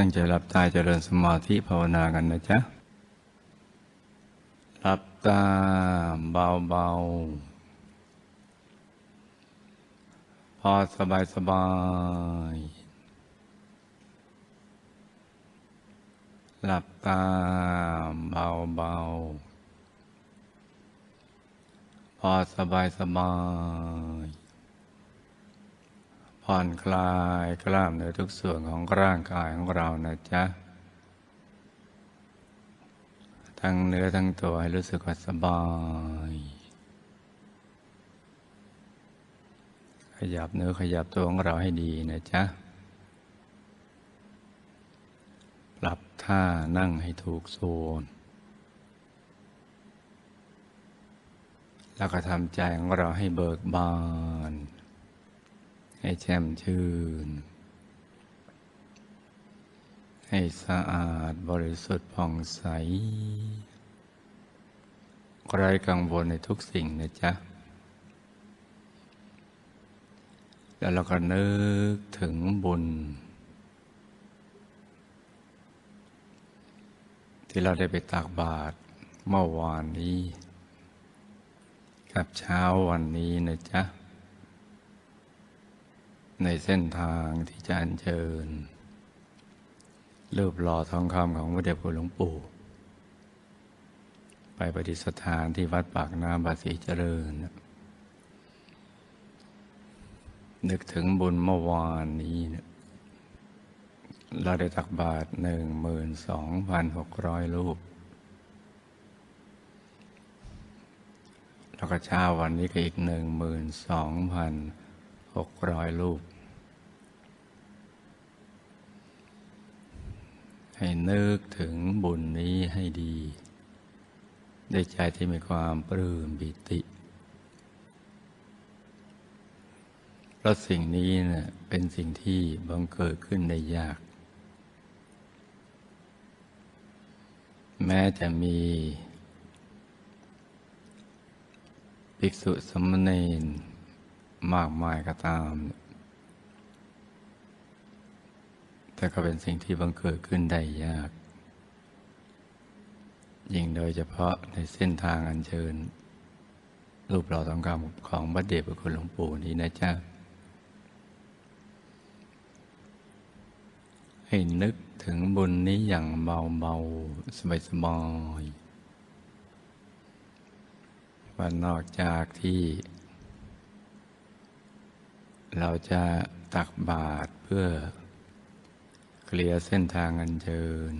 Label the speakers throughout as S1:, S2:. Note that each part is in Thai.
S1: ตั้งใจหลับตาเจริญสมาธิภาวนากันนะจ๊ะ หลับตาเบาๆ พอสบายสบาย หลับตาเบาๆ พอสบายสบาย ผ่อนคลายกล้ามเนื้อทุกส่วนของร่างกายของเรานะจ๊ะ ทั้งเนื้อทั้งตัวให้รู้สึกว่าสบาย ขยับเนื้อขยับตัวของเราให้ดีนะจ๊ะ ปรับท่านั่งให้ถูกส่วนแล้วก็ทำใจของเราให้เบิกบาน ให้แช่มชื่น ให้สะอาดบริสุทธิ์ผ่องใสไร้กังวลในทุกสิ่งนะจ๊ะ แล้วเราก็นึกถึงบุญ ที่เราได้ไปตักบาตรเมื่อวานนี้ กับเช้าวันนี้นะจ๊ะ ในเส้นทางที่จะอัญเชิญรูปหล่อทองคำของพระเดชคุณหลวงปู่ ไปประดิษฐานที่วัดปากน้ำบาสีเจริญ นึกถึงบุญเมื่อวานนี้เนี่ยเราได้ตักบาตรหนึ่งหมื่นสองพันหกร้อยรูป แล้วก็เช้าวันนี้ก็อีกหนึ่งหมื่นสองพันหกร้อยรูป ให้นึกถึงบุญนี้ให้ดีด้วยใจที่มีความปลื้มบิติเพราะสิ่งนี้เนะ่ยเป็นสิ่งที่บังเกิดขึ้นได้ยาก แม้จะมีภิกษุสมณเณรมากมายก็ตาม แต่ก็เป็นสิ่งที่บังเกิดขึ้นได้ยาก ยิ่งโดยเฉพาะในเส้นทางอันเชิญ รูปหล่อทองคำของบัดเดชพระคุณหลวงปู่นี้นะจ๊ะให้นึกถึงบุญนี้อย่างเบาๆสบายๆว่านอกจากที่เราจะตักบาตรเพื่อ เคลียร์เส้นทางอันเชิญ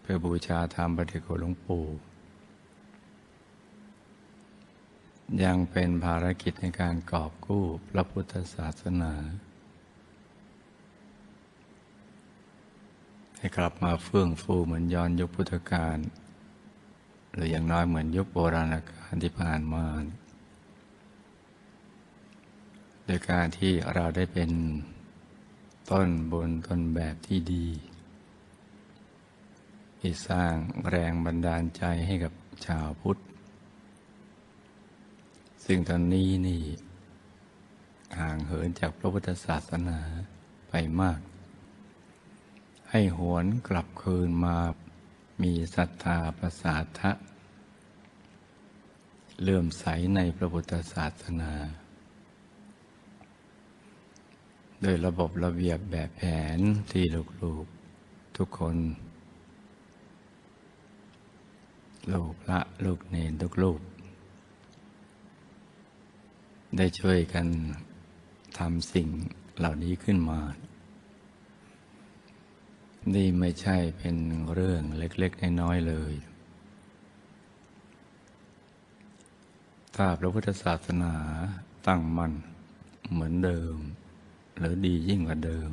S1: เพื่อบูชาธรรมปฏิโกหลวงปู่ ยังเป็นภารกิจในการกอบกู้พระพุทธศาสนา ให้กลับมาเฟื่องฟูเหมือนย้อนยุคพุทธกาลหรืออย่างน้อยเหมือนยุคโบราณกาลที่ผ่านมาโดยการที่เราได้เป็น ต้นบุญต้นแบบที่ดี ที่สร้างแรงบันดาลใจให้กับชาวพุทธ ซึ่งตอนนี้นี่ ห่างเหินจากพระพุทธศาสนาไปมาก ให้หวนกลับคืนมามีศรัทธาประสาทะเลื่อมใสในพระพุทธศาสนา โดยระบบระเบียบแบบแผนที่ลูกๆทุกคน ลูกพระลูกเนนทุกลูก ได้ช่วยกันทำสิ่งเหล่านี้ขึ้นมา นี่ไม่ใช่เป็นเรื่องเล็กๆ น้อยๆเลย ถ้าพระพุทธศาสนาตั้งมั่นเหมือนเดิม หรือดียิ่งกว่าเดิม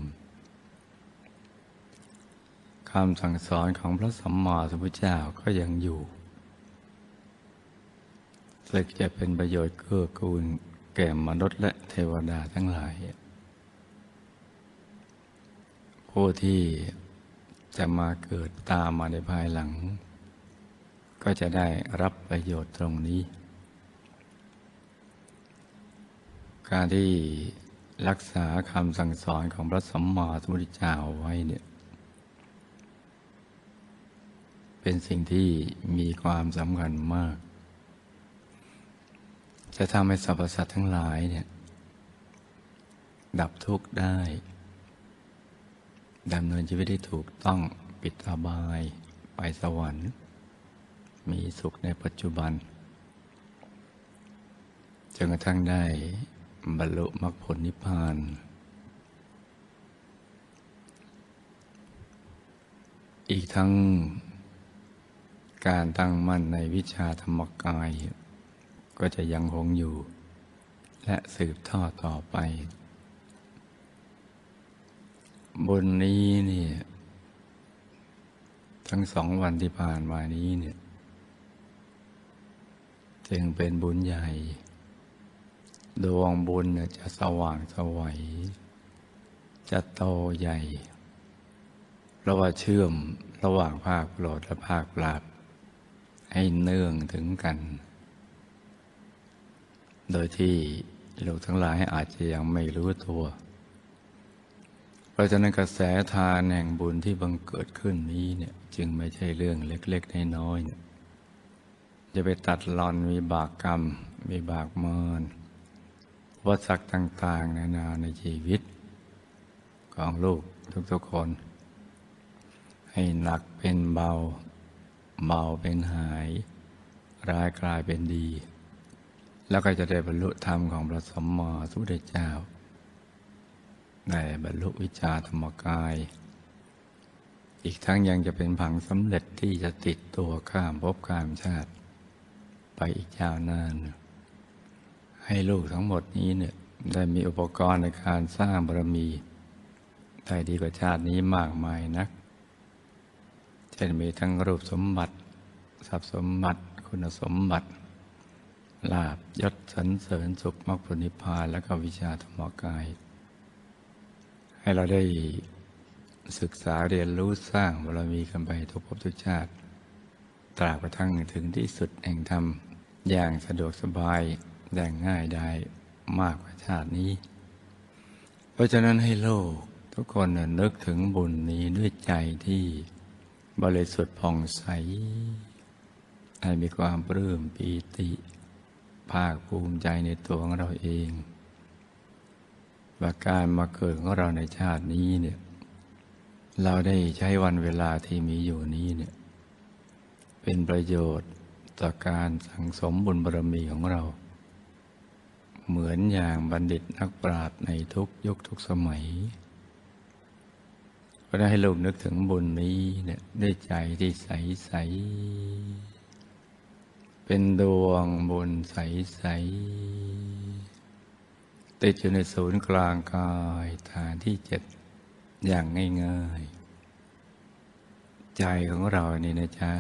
S1: คำสั่งสอนของพระสัมมาสัมพุทธเจ้าก็ยังอยู่ซึ่งจะเป็นประโยชน์เกื้อกูลแก่มนุษย์และเทวดาทั้งหลาย ผู้ที่จะมาเกิดตามมาในภายหลัง ก็จะได้รับประโยชน์ตรงนี้ การที่ รักษาคำสั่งสอนของพระสัมมาสัมพุทธเจ้าไว้เนี่ย เป็นสิ่งที่มีความสำคัญมาก จะทำให้สรรพสัตว์ทั้งหลายเนี่ย ดับทุกข์ได้ดำเนินชีวิตได้ถูกต้องปิดอบายไปสวรรค์ มีสุขในปัจจุบันจนกระทั่งได้ บรรลุมรรคผลนิพพาน อีกทั้งการตั้งมั่นในวิชาธรรมกาย ก็จะยังคงอยู่ และสืบทอดต่อไป บนนี้เนี่ยทั้งสองวันที่ผ่านมานี้เนี่ยจึงเป็นบุญใหญ่ ดวงบุญจะสว่างสวัย จะโตใหญ่เพราะว่าเชื่อมระหว่างภาคโปรดและภาคปราบ ให้เนื่องถึงกัน โดยที่ลูกทั้งหลายอาจจะยังไม่รู้ตัว เพราะฉะนั้นกระแสทานแห่งบุญที่บังเกิดขึ้นนี้เนี่ยจึงไม่ใช่เรื่องเล็กๆน้อยๆจะไปตัดรอนมีบากกรรมมีบากมอน วัสักต่าง ๆ นานาในชีวิต ของลูกทุกๆคน ให้หนักเป็นเบา เบาเป็นหาย ร้ายกลายเป็นดี แล้วก็จะได้บรรลุธรรมของพระสมมาสุทธเจ้าได้บรรลุวิชาธรรมกาย อีกทั้งยังจะเป็นผังสำเร็จที่จะติดตัวข้ามภพข้ามชาติ ไปอีกยาวนาน ให้ลูกทั้งหมดนี้เนี่ยได้มีอุปกรณ์ในการสร้างบารมีได้ดีกว่าชาตินี้มากมายนัก เช่นมีทั้งรูปสมบัติ ทรัพย์สมบัติ คุณสมบัติ ลาบยศสรรเสริญสุขมรรคผลนิพพานและก็วิชาธรรมกาย ให้เราได้ศึกษาเรียนรู้สร้างบารมีกันไปทุกภพทุกชาติ ตราบกระทั่งถึงที่สุดแห่งธรรมอย่างสะดวกสบาย อย่งง่ายได้มากกว่าชาตินี้ เพราะฉะนั้นให้โลกทุกคนนึกถึงบุญนี้ด้วยใจที่บริสุทธิ์ผ่องใส ให้มีความปลื้มปีติ ภาคภูมิใจในตัวของเราเองว่าการมาเกิดของเราในชาตินี้เนี่ยเราได้ใช้วันเวลาที่มีอยู่นี้เนี่ยเป็นประโยชน์ต่อการสังสมบุญบารมีของเรา เหมือนอย่างบัณฑิตนักปราชญ์ในทุกยุคทุกสมัย ก็ได้ให้ลูกนึกถึงบุญนี้เนี่ยด้วยใจที่ใสใสเป็นดวงบุญใสใสติดอยู่ในศูนย์กลางกายฐานที่เจ็ดอย่างง่ายๆ ใจของเรานี่นะจ๊ะ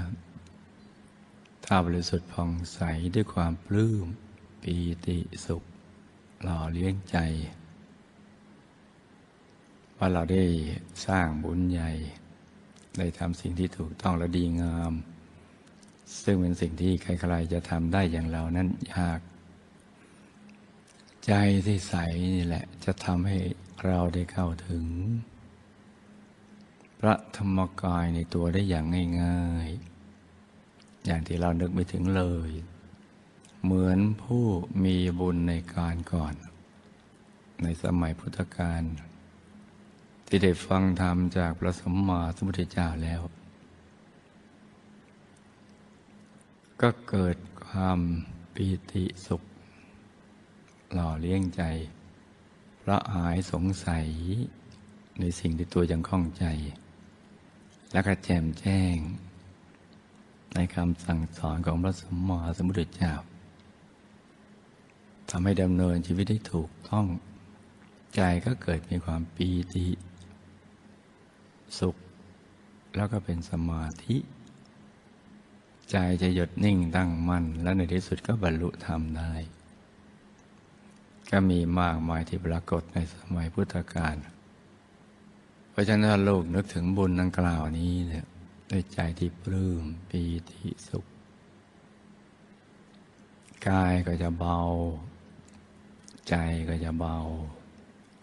S1: ถ้าบริสุทธิ์ผ่องใสด้วยความปลื้มปีติสุข หล่อเลี้ยงใจ ว่าเราได้สร้างบุญใหญ่ ได้ทำสิ่งที่ถูกต้องและดีงาม ซึ่งเป็นสิ่งที่ใครๆจะทำได้อย่างเรานั้นยาก ใจที่ใสนี่แหละ จะทำให้เราได้เข้าถึง พระธรรมกายในตัวได้อย่างง่าย ๆ อย่างที่เรานึกไม่ถึงเลย เหมือนผู้มีบุญในการก่อน ในสมัยพุทธกาลที่ได้ฟังธรรมจากพระสมมาสมุทธเจ้าแล้ว ก็เกิดความปีติสุข หล่อเลี้ยงใจพระหายสงสัยในสิ่งที่ตัวยังข้องใจ และก็แจมแจ้ง ในคำสั่งสอนของพระสมมาสมุทรเจ้า ทำให้ดำเนินชีวิตได้ถูกต้อง ใจก็เกิดมีความปีติ สุข แล้วก็เป็นสมาธิ ใจจะหยุดนิ่งตั้งมั่น และในที่สุดก็บรรลุธรรมได้ ก็มีมากมายที่ปรากฏในสมัยพุทธกาลเพราะฉะนั้นถ้าลูกนึกถึงบุญดังกล่าวนี้เนี่ยด้วยใจที่ปลื้มปีติสุข กายก็จะเบา ใจก็จะเบา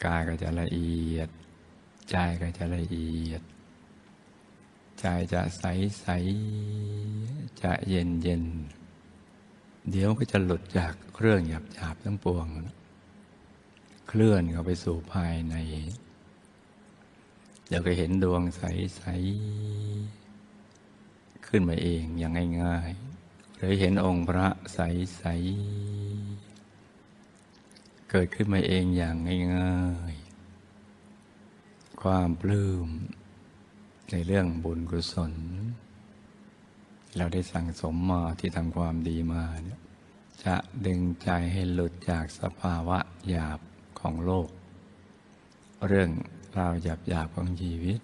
S1: กายก็จะละเอียด ใจก็จะละเอียด ใจจะใสใสจะเย็นเย็น เดี๋ยวก็จะหลุดจากเครื่องหยาบหยาบๆทั้งปวง เคลื่อนเข้าไปสู่ภายใน เดี๋ยวก็เห็นดวงใสใสขึ้นมาเองอย่างง่ายๆหรือเห็นองค์พระใสใส เกิดขึ้นมาเองอย่างง่ายๆ ความปลื้มในเรื่องบุญกุศล เราได้สั่งสมมาที่ทำความดีมาเนี่ยจะดึงใจให้หลุดจากสภาวะหยาบของโลก เรื่องราวหยาบหยาบๆของชีวิต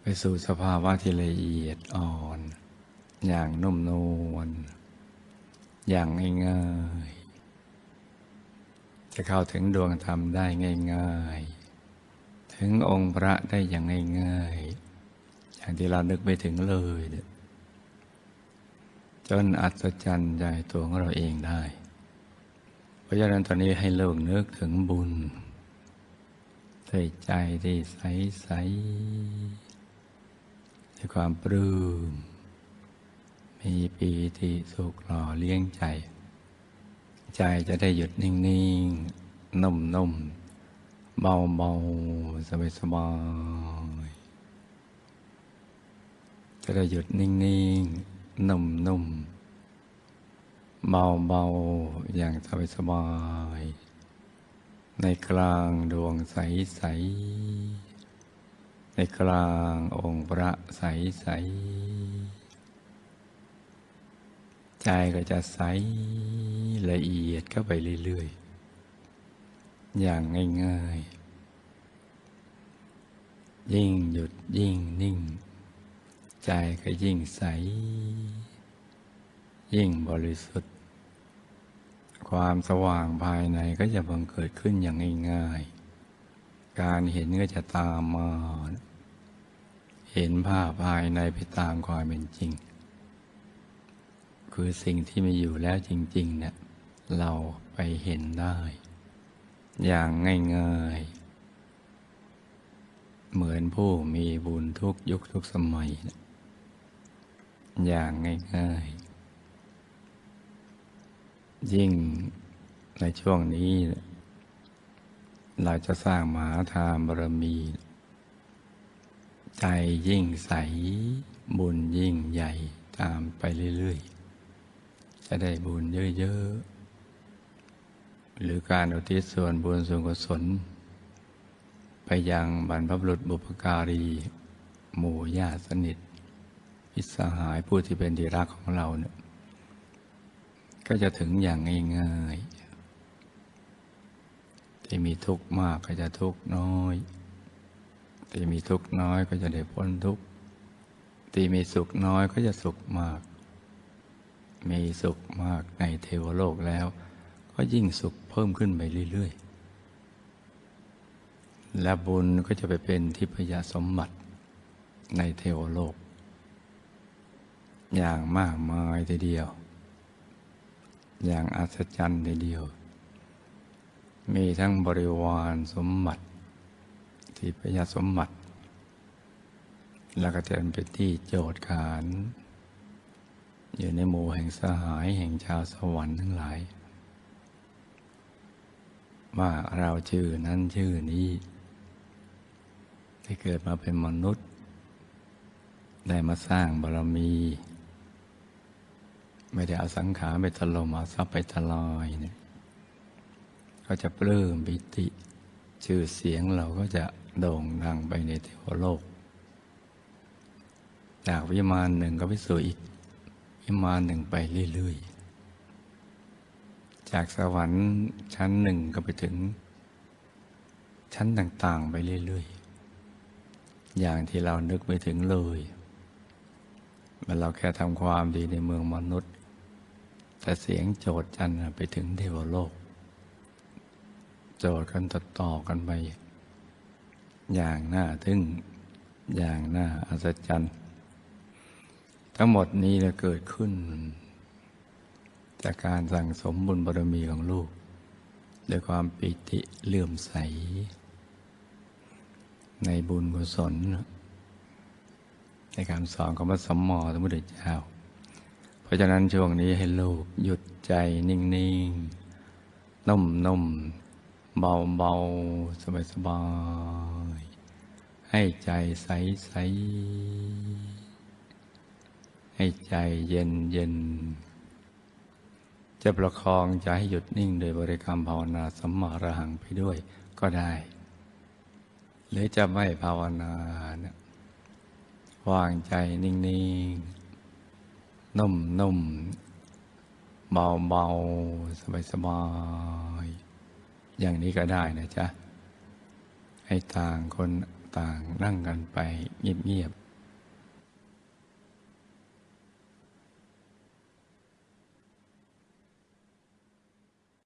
S1: ไปสู่สภาวะที่ละเอียดอ่อน อย่างนุ่มนวลอย่างง่าย จะเข้าถึงดวงธรรมได้ง่าย ๆ ถึงองค์พระได้อย่างง่าย ๆ อย่างที่เรานึกไม่ถึงเลย จนอัศจรรย์ใจตัวของเราเองได้ เพราะฉะนั้นตอนนี้ให้เลิกนึกถึงบุญด้วยใจที่ใสใสด้วยความปลื้มมีปีติสุขหล่อเลี้ยงใจ ใจจะได้หยุดนิ่งๆ นุ่มๆ เบาๆ สบายๆ จะได้หยุดนิ่งๆ นุ่มๆ เบาๆ อย่างสบายๆ ในกลางดวงใสๆ ในกลางองค์พระใสๆ ใจก็จะใสละเอียดเข้าไปเรื่อยๆ อย่างง่ายๆ ยิ่งหยุดยิ่งนิ่ง ใจก็ยิ่งใส ยิ่งบริสุทธิ์ ความสว่างภายในก็จะบังเกิดขึ้นอย่างง่ายๆ การเห็นก็จะตามมา เห็นภาพภายในไปตามความเป็นจริง คือสิ่งที่มีอยู่แล้วจริงๆเนี่ยเราไปเห็นได้ อย่างง่ายๆ เหมือนผู้มีบุญทุกยุคทุกสมัยนะอย่างง่ายๆ ยิ่งในช่วงนี้ เราจะสร้างมหาทานบารมี ใจยิ่งใสบุญยิ่งใหญ่ตามไปเรื่อยๆ จะได้บุญเยอะๆ หรือการอุทิศส่วนบุญส่วนกุศล ไปยังบรรพบุรุษบุพการี หมู่ญาติสนิทพิสหายผู้ที่เป็นที่รักของเราเนี่ยก็จะถึงอย่างง่ายๆ ที่มีทุกข์มากก็จะทุกข์น้อย ที่มีทุกข์น้อยก็จะได้พ้นทุกข์ ที่มีสุขน้อยก็จะสุขมาก มีสุขมากในเทวโลกแล้ว ก็ยิ่งสุขเพิ่มขึ้นไปเรื่อย ๆ และบุญก็จะไปเป็นทิพยสมบัติในเทวโลก อย่างมากมายทีเดียว อย่างอัศจรรย์ทีเดียว มีทั้งบริวารสมบัติ ทิพยสมบัติ แล้วก็จะเป็นที่โจทย์ขาน อยู่ในหมู่แห่งสหายแห่งชาวสวรรค์ทั้งหลาย ว่าเราชื่อนั้นชื่อนี้ที่เกิดมาเป็นมนุษย์ ได้มาสร้างบารมี ไม่ได้เอาสังขารไปถล่มเอาทรัพย์ไปทลายเนี่ยก็จะปลื้มปิติ ชื่อเสียงเราก็จะโด่งดังไปในเทวโลก จากวิมานหนึ่งก็ไปสู่อีก มานหนึ่งไปเรื่อยๆ จากสวรรค์ชั้นหนึ่งก็ไปถึง ชั้นต่างๆ ไปเรื่อยๆ อย่างที่เรานึกไม่ถึงเลยมันเราแค่ทำความดีในเมืองมนุษย์ แต่เสียงโจทย์จันทร์ไปถึงเทวโลก โจทย์กันต่อๆกันไป อย่างน่าทึ่ง อย่างน่าอัศจรรย์ ทั้งหมดนี้จะเกิดขึ้น จากการสั่งสมบุญบารมีของลูกด้วยความปิติเลื่อมใส ในบุญกุศลในคำสอนของพระสมมอสมุทรเจ้า เพราะฉะนั้นช่วงนี้ให้ลูกหยุดใจนิ่ง ๆ นุ่ม ๆ เบา ๆ สบาย ๆ ให้ใจใส ๆ ให้ใจเย็นเย็น จะประคองใจให้หยุดนิ่งโดยบริกรรมภาวนาสัมมาระหังไปด้วยก็ได้ หรือจะไม่ภาวนานะวางใจนิ่งๆ นุ่มๆ เบาๆ สบายๆ อย่างนี้ก็ได้นะจ๊ะ ให้ต่างคนต่างนั่งกันไปเงียบๆ